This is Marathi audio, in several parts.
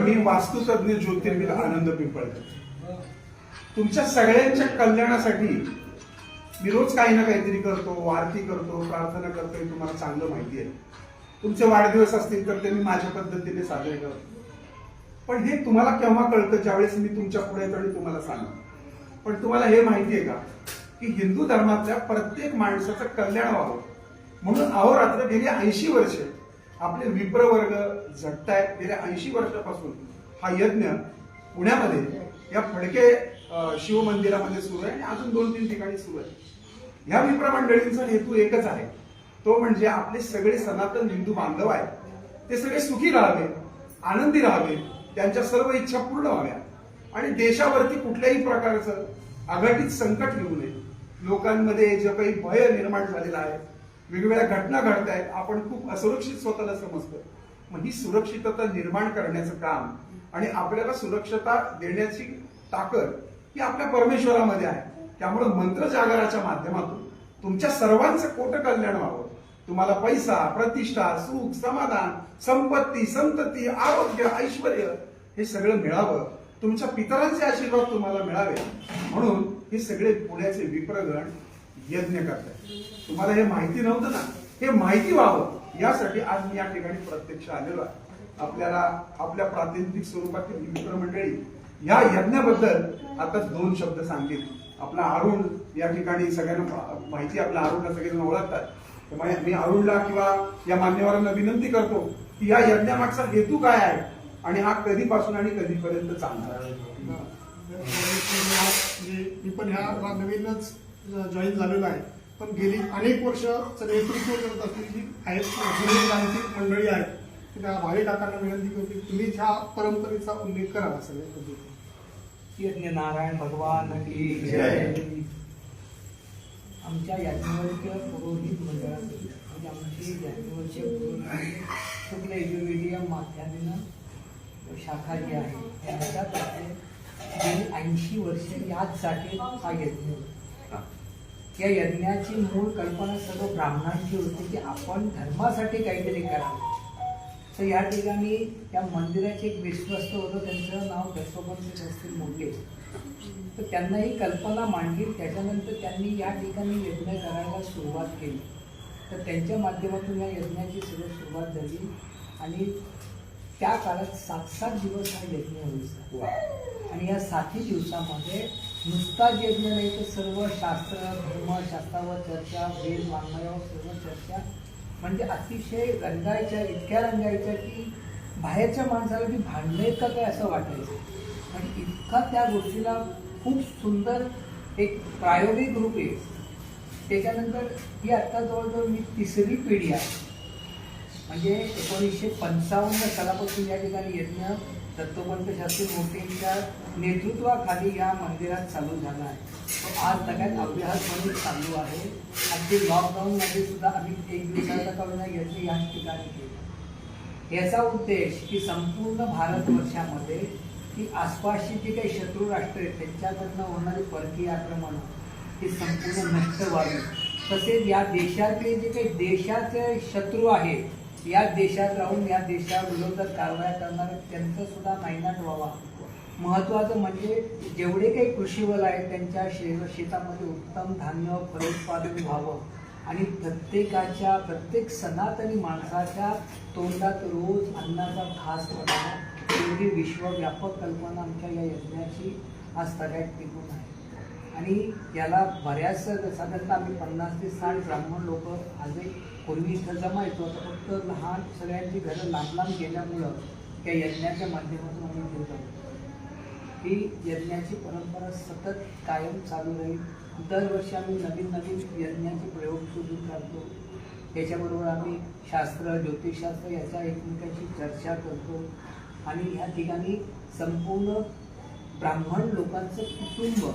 मी वास्तुतज्ञ ज्योतिर्विद आनंद पिंपळकर. तुमच्या सगळ्यांच्या कल्याणासाठी मी रोज काही ना काहीतरी करतो आरती करतो प्रार्थना करतो हे तुम्हाला चांगलं माहिती आहे. तुमचे वाढदिवस असतील तर ते मी माझ्या पद्धतीने साजरे करतो. पण हे तुम्हाला केव्हा कळतं? ज्यावेळेस मी तुमच्यापुढे येतो आणि तुम्हाला सांगतो. पण तुम्हाला हे माहिती आहे का? की हिंदू धर्मातल्या प्रत्येक माणसाचं कल्याण व्हावं. म्हणून अहोरात्र गेली ऐंशी वर्षे. आपले विप्रवर्ग झटतायत गेल्या ऐंशी वर्षापासून हा यज्ञ पुण्यामध्ये या फडके शिवमंदिरामध्ये सुरू आहे आणि अजून दोन तीन ठिकाणी सुरू आहे. ह्या विप्र मंडळींचा हेतू एकच आहे. तो म्हणजे आपले सगळे सनातन हिंदू बांधव आहेत. ते सगळे सुखी राहावे आनंदी राहावे त्यांच्या सर्व इच्छा पूर्ण व्हाव्या. आणि देशावरती कुठल्याही प्रकारचं अघटित संकट येऊ नये. लोकांमध्ये जे काही भय निर्माण झालेलं आहे वेगवेगळ्या घटना घडत आहेत आपण खूप असुरक्षित स्वतःला समजतो. मग ही सुरक्षितता निर्माण करण्याचं काम आणि आपल्याला सुरक्षता देण्याची ताकद ही आपल्या परमेश्वरामध्ये आहे. त्यामुळे मंत्र जागराच्या माध्यमातून तुमच्या सर्वांचं कोट कल्याण व्हावं. तुम्हाला पैसा प्रतिष्ठा सुख समाधान संपत्ती संतती आरोग्य ऐश्वर हे सगळं मिळावं. तुमच्या पितरांचे आशीर्वाद तुम्हाला मिळावे म्हणून हे सगळे पुण्याचे विप्रगण यज्ञ करतात. तुम्हाला हे माहिती नव्हतं ना? हे माहिती व्हावं. यासाठी आज मी या ठिकाणी प्रत्यक्ष आलेलो आहे. आपल्याला आपल्या प्रातिनिधिक स्वरूपातील मित्रमंडळी या यज्ञाबद्दल आता दोन शब्द सांगेल आपला अरुण या ठिकाणी सगळ्यांना माहिती आपल्या अरुणला सगळेजण ओळखतात. त्यामुळे मी अरुणला किंवा या मान्यवरांना विनंती करतो की या यज्ञामागचा हेतू काय आहे? आणि हा कधीपासून आणि कधीपर्यंत चालणार आहे? म्हणजे मी पण ह्या नवीनच जॉईन झालेलो आहे. पण गेली अनेक वर्ष नेतृत्व करत असलेली जी आहेत मंडळी आहेत त्या भावी काकांना विनंती करते की तुम्ही ह्या परंपरेचा उल्लेख करावा सगळ्या पद्धतीने यज्ञ नारायण भगवान की जय. आमच्या याज्ञवल्क्य पुरोहित मंडळातील म्हणजे आमची याज्ञवल्क्य पुरोहित शुक्ल माध्यमानं शाखा जी आहे त्याच्यातर्फे गेली ऐंशी वर्ष याच जागेत हा यज्ञ होता. या यज्ञाची मूळ कल्पना सर्व ब्राह्मणांची होती की आपण धर्मासाठी काहीतरी करावं. तर या ठिकाणी त्या मंदिराचे एक विश्वस्त होतं त्यांचं नाव दत्तोपंत असतील मोठे तर त्यांना ही कल्पना मांडली त्याच्यानंतर त्यांनी या ठिकाणी यज्ञ करायला सुरुवात केली. तर त्यांच्या माध्यमातून या यज्ञाची सर्व सुरुवात झाली आणि त्या काळात सात सात दिवस हा यज्ञ व्हायचा आणि या सातही दिवसामध्ये नुसता यज्ञ नाही तर सर्व शास्त्र धर्मशास्त्रावर चर्चा वेद वाङ्मयावर सर्व चर्चा. म्हणजे अतिशय रंगायच्या इतक्या रंगायच्या की बाहेरच्या माणसाला ती भांडले का काय असं वाटायचं. आणि इतका त्या गोष्टीला खूप सुंदर एक प्रायोगिक रूप आहे. त्याच्यानंतर ही आत्ता जवळजवळ मी तिसरी पिढी आहे. म्हणजे एकोणीसशे पंचावन्न सालापासून या ठिकाणी यज्ञ दत्तोपंत शास्त्री मोठेंच्या नेतृत्वाखाली या मंदिरात चालू झाला आहे. तो आज सगळ्यात अभ्यास म्हणून चालू आहे. अगदी लॉकडाऊनमध्ये सुद्धा आम्ही एक दिवसाचा करून याची याच ठिकाणी केली. याचा उद्देश की संपूर्ण भारतवर्षामध्ये की आसपासची जी काही शत्रू राष्ट्र आहेत त्यांच्याकडनं होणारी परकीय आक्रमण ही संपूर्ण नष्ट व्हावी. तसेच या देशातले जे काही देशाचे शत्रू आहेत या देशात राहून या देशाविरोधात कारवाया करणारे त्यांचा सुद्धा नायनाट व्हावा महत्वाचं म्हणजे जेवढे काही कृषीवल आहेत त्यांच्या शे शेतामध्ये उत्तम धान्य फलोत्पादन व्हावं. आणि प्रत्येकाच्या प्रत्येक सनातनी माणसाच्या तोंडात रोज अन्नाचा खास पडावा एवढी विश्वव्यापक कल्पना आमच्या या यज्ञाची आज सगळ्यात टिकून आहे. आणि याला बऱ्याच साधारणतः आम्ही पन्नास ते साठ ब्राह्मण लोक आज पूर्वी इथं जमायचो आता फक्त लहान सगळ्यांची घरं लांब लांब गेल्यामुळं त्या यज्ञाच्या माध्यमातून आम्ही घेत आहोत ही यज्ञाची परंपरा सतत कायम चालू राहील. दरवर्षी आम्ही नवीन नवीन यज्ञाचे प्रयोग शोधून काढतो त्याच्याबरोबर आम्ही शास्त्र ज्योतिषशास्त्र याच्या एकमेकांशी चर्चा करतो. आणि ह्या ठिकाणी संपूर्ण ब्राह्मण लोकांचं कुटुंब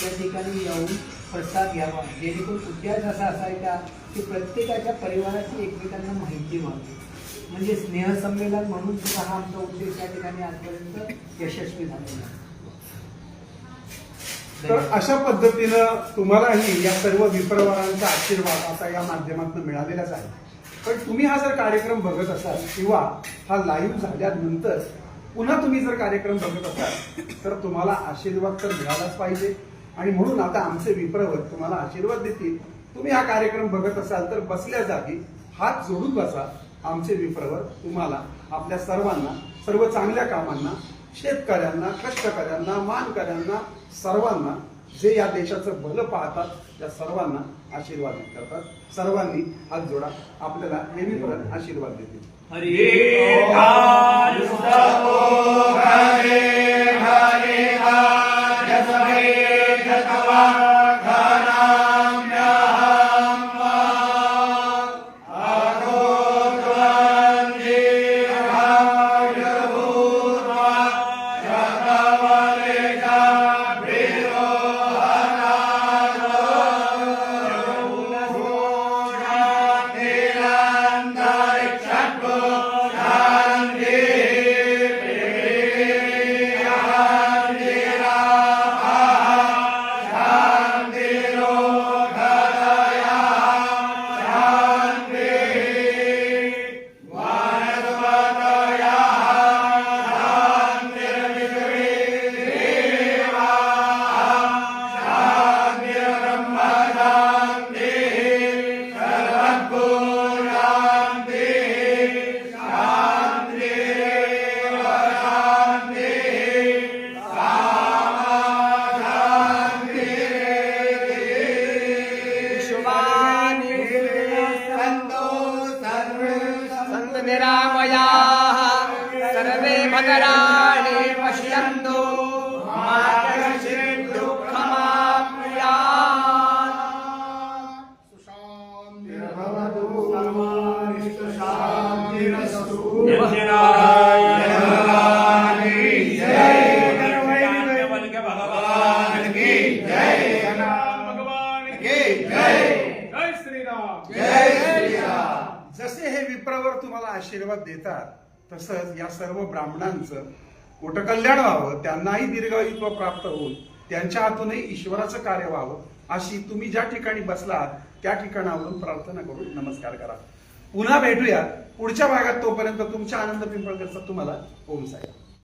त्या ठिकाणी येऊन प्रसाद घ्यावा. जेणेकरून उद्देश असा असायचा की प्रत्येकाच्या परिवाराची एकमेकांना माहिती व्हावी. म्हणजे स्नेहसंमेलन म्हणून सुद्धा हा आमचा उद्देश या ठिकाणी आजपर्यंत यशस्वी झालेला तर अशा पद्धतीनं तुम्हालाही या सर्व विप्रवारांचा आशीर्वाद आता या माध्यमातून मिळालेलाच आहे. पण तुम्ही हा जर कार्यक्रम बघत असाल किंवा हा लाईव्ह झाल्यानंतर पुन्हा तुम्ही जर कार्यक्रम बघत असाल तर तुम्हाला आशीर्वाद तर मिळालाच पाहिजे. आणि म्हणून आता आमचे विप्रवर तुम्हाला आशीर्वाद देतील. तुम्ही हा कार्यक्रम बघत असाल तर बसल्या जागी हात जोडून बसा. आमचे विप्रवर तुम्हाला आपल्या सर्वांना सर्व चांगल्या कामांना शेतकऱ्यांना कष्टकऱ्यांना मानकऱ्यांना सर्वांना जे या देशाचं भलं पाहतात या सर्वांना आशीर्वाद करतात. सर्वांनी हात जोडा. आपल्याला हे विप्र आशीर्वाद देतील. सन्त आशीर्वाद देतात तसंच या सर्व ब्राह्मणांचं कुटकल्याण व्हावं त्यांनाही दीर्घायुत्व प्राप्त होऊन त्यांच्या हातूनही ईश्वराचं कार्य व्हावं अशी तुम्ही ज्या ठिकाणी बसलात त्या ठिकाणावरून प्रार्थना करून नमस्कार करा. पुन्हा भेटूया. पुढच्या भागात तोपर्यंत तुमच्या आनंद पिंपळकरचा तुम्हाला ओम साहेब